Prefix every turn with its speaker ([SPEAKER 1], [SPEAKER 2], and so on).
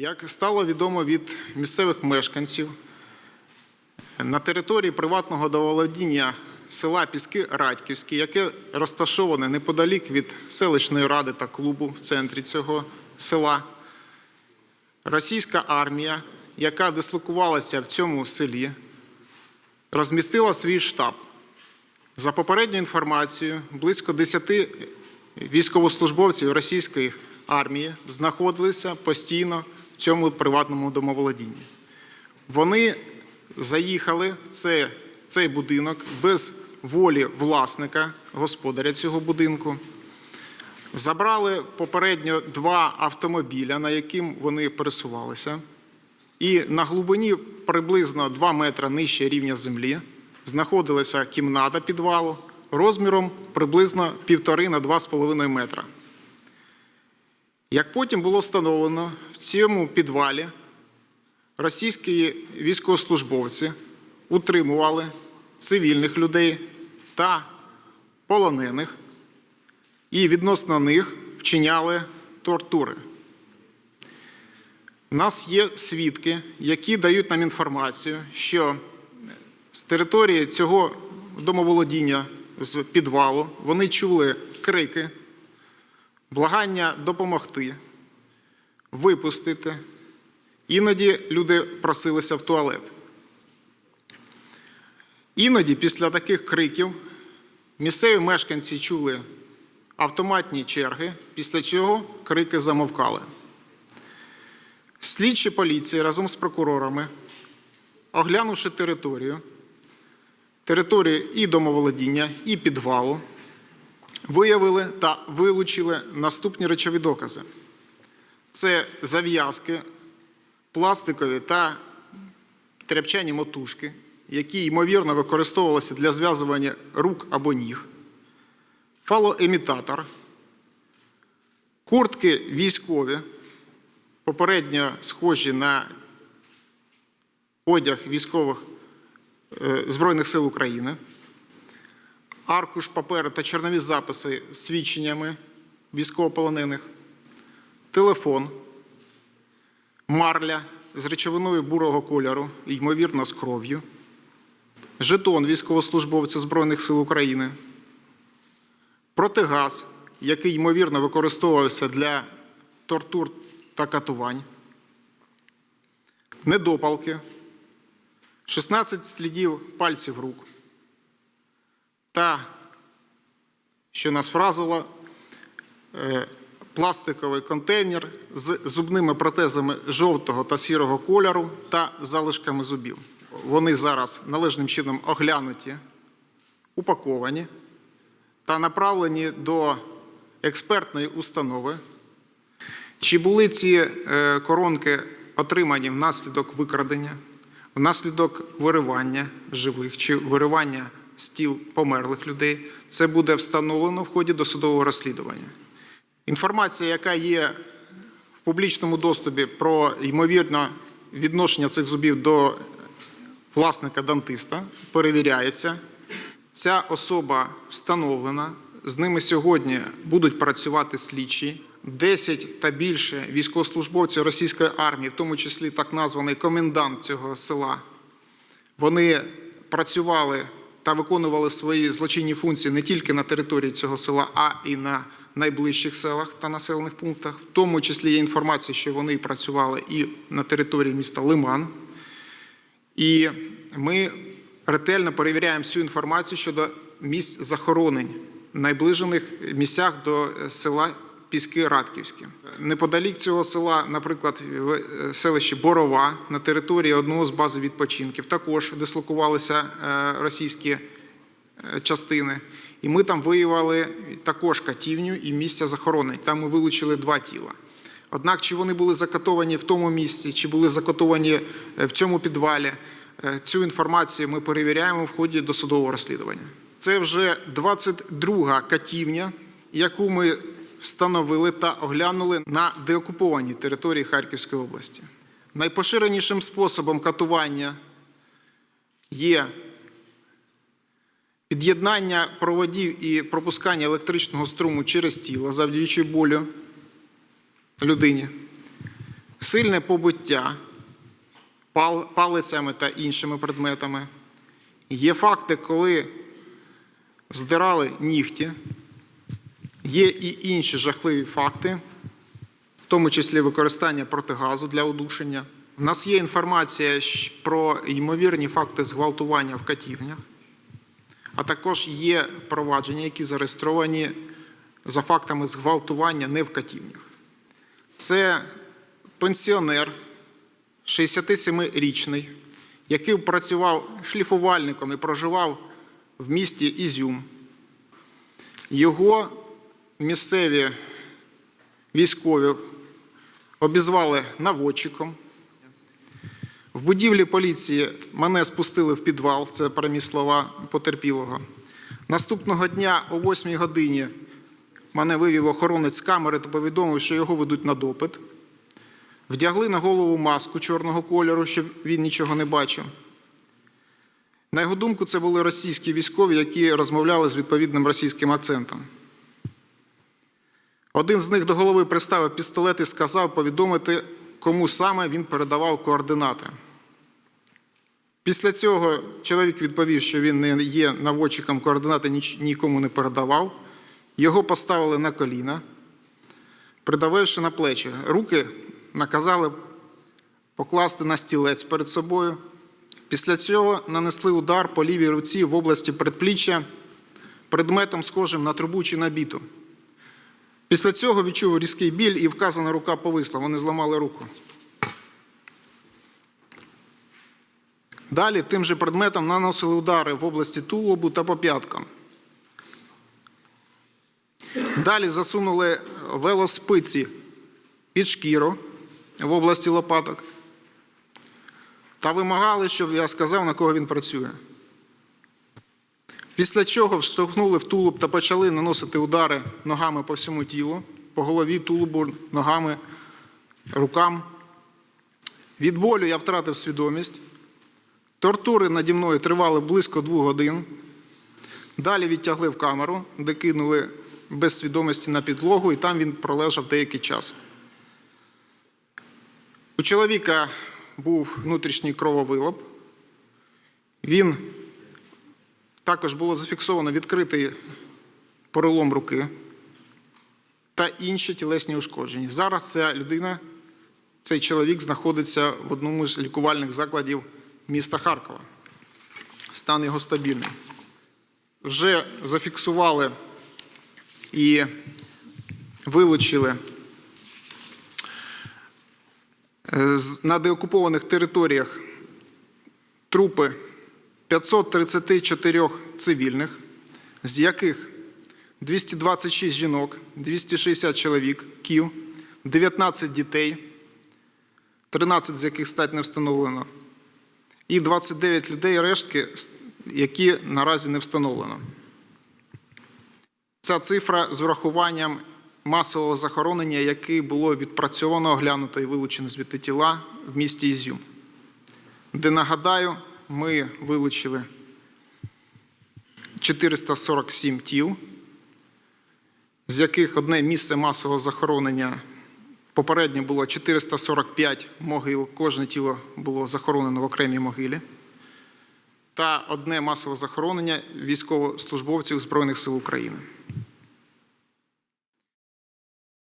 [SPEAKER 1] Як стало відомо від місцевих мешканців, на території приватного доволодіння села Піски Радьківські, яке розташоване неподалік від селищної ради та клубу в центрі цього села, російська армія, яка дислокувалася в цьому селі, розмістила свій штаб. За попередньою інформацією, близько 10 військовослужбовців російської армії знаходилися постійно цьому приватному домоволодінні. Вони заїхали в це, цей будинок без волі власника, господаря цього будинку. Забрали попередньо два автомобіля, на яким вони пересувалися. І на глибині приблизно 2 метри нижче рівня землі знаходилася кімната підвалу розміром приблизно 1,5 на 2,5 метра. Як потім було встановлено, в цьому підвалі російські військовослужбовці утримували цивільних людей та полонених і відносно них вчиняли тортури. У нас є свідки, які дають нам інформацію, що з території цього домоволодіння з підвалу вони чули крики, благання допомогти, випустити. Іноді люди просилися в туалет. Іноді після таких криків місцеві мешканці чули автоматні черги, після цього крики замовкали. Слідчі поліції разом з прокурорами, оглянувши територію, територію і домоволодіння, і підвалу, виявили та вилучили наступні речові докази: це зав'язки, пластикові та тряпчані мотужки, які ймовірно використовувалися для зв'язування рук або ніг, фалоемітатор, куртки військові попередньо схожі на одяг військових е, Збройних сил України, аркуш паперу та чорнові записи з свідченнями військовополонених, телефон, марля з речовиною бурого кольору, ймовірно, з кров'ю, жетон військовослужбовця Збройних сил України, протигаз, який ймовірно використовувався для тортур та катувань, недопалки, 16 слідів пальців рук та, що нас вразило, е, пластиковий контейнер з зубними протезами жовтого та сірого кольору та залишками зубів. Вони зараз належним чином оглянуті, упаковані та направлені до експертної установи. Чи були ці е, коронки отримані внаслідок викрадення, внаслідок виривання живих чи виривання з тіл померлих людей? Це буде встановлено в ході досудового розслідування. Інформація, яка є в публічному доступі про ймовірне відношення цих зубів до власника дантиста, перевіряється. Ця особа встановлена. З ними сьогодні будуть працювати слідчі. 10 та більше військовослужбовців російської армії, в тому числі так названий комендант цього села, вони працювали та виконували свої злочинні функції не тільки на території цього села, а і на найближчих селах та населених пунктах. В тому числі є інформація, що вони працювали і на території міста Лиман. І ми ретельно перевіряємо всю інформацію щодо місць захоронень в найближених місцях до села Піски Радківські. Неподалік цього села, наприклад, в селищі Борова на території одного з бази відпочинків, також дислокувалися е, російські е, частини. І ми там виявили також катівню і місця захоронень. Там ми вилучили два тіла. Однак, чи вони були закатовані в тому місці, чи були закатовані е, в цьому підвалі, е, цю інформацію ми перевіряємо в ході досудового розслідування. Це вже 22-га катівня, яку ми встановили та оглянули на деокупованій території Харківської області. Найпоширенішим способом катування є під'єднання проводів і пропускання електричного струму через тіло, завдяючи болю людині. сильне побиття палицями та іншими предметами. Є факти, коли здирали нігті, є і інші жахливі факти, в тому числі використання протигазу для удушення. У нас є інформація про ймовірні факти зґвалтування в катівнях, а також є провадження, які зареєстровані за фактами зґвалтування не в катівнях. Це пенсіонер 67-річний, який працював шліфувальником і проживав в місті Ізюм. Його місцеві військові обізвали наводчиком. В будівлі поліції мене спустили в підвал, це прямі слова потерпілого. Наступного дня о 8 годині мене вивів охоронець камери та повідомив, що його ведуть на допит. Вдягли на голову маску чорного кольору, щоб він нічого не бачив. На його думку, це були російські військові, які розмовляли з відповідним російським акцентом. Один з них до голови приставив пістолет і сказав повідомити, кому саме він передавав координати. Після цього чоловік відповів, що він не є наводчиком, координати нікому не передавав. Його поставили на коліна, придавивши на плечі. Руки наказали покласти на стілець перед собою. Після цього нанесли удар по лівій руці в області предпліччя предметом, схожим на трубу чи на біту. Після цього відчув різкий біль і вказана рука повисла. Вони зламали руку. Далі тим же предметом наносили удари в області тулубу та по п'яткам. Далі засунули велоспиці під шкіру в області лопаток та вимагали, щоб я сказав, на кого він працює. Після чого вштовхнули в тулуб та почали наносити удари ногами по всьому тілу, по голові, тулубу, ногами, рукам. Від болю я втратив свідомість. Тортури наді мною тривали близько двох годин. Далі відтягли в камеру, де кинули без свідомості на підлогу, і там він пролежав деякий час. У чоловіка був внутрішній крововилоп. Він також було зафіксовано відкритий перелом руки та інші тілесні ушкодження. Зараз ця людина, цей чоловік знаходиться в одному з лікувальних закладів міста Харкова. Стан його стабільний. Вже зафіксували і вилучили е, на деокупованих територіях трупи 534 цивільних, з яких 226 жінок, 260 чоловік, ків, 19 дітей, 13 з яких стать не встановлено, і 29 людей рештки, які наразі не встановлено. Ця цифра з урахуванням масового захоронення, яке було відпрацьовано, оглянуто і вилучено звідти тіла в місті Ізюм, де, нагадаю, ми вилучили 447 тіл, з яких одне місце масового захоронення попередньо було 445 могил, кожне тіло було захоронено в окремій могилі, та одне масове захоронення військовослужбовців Збройних сил України.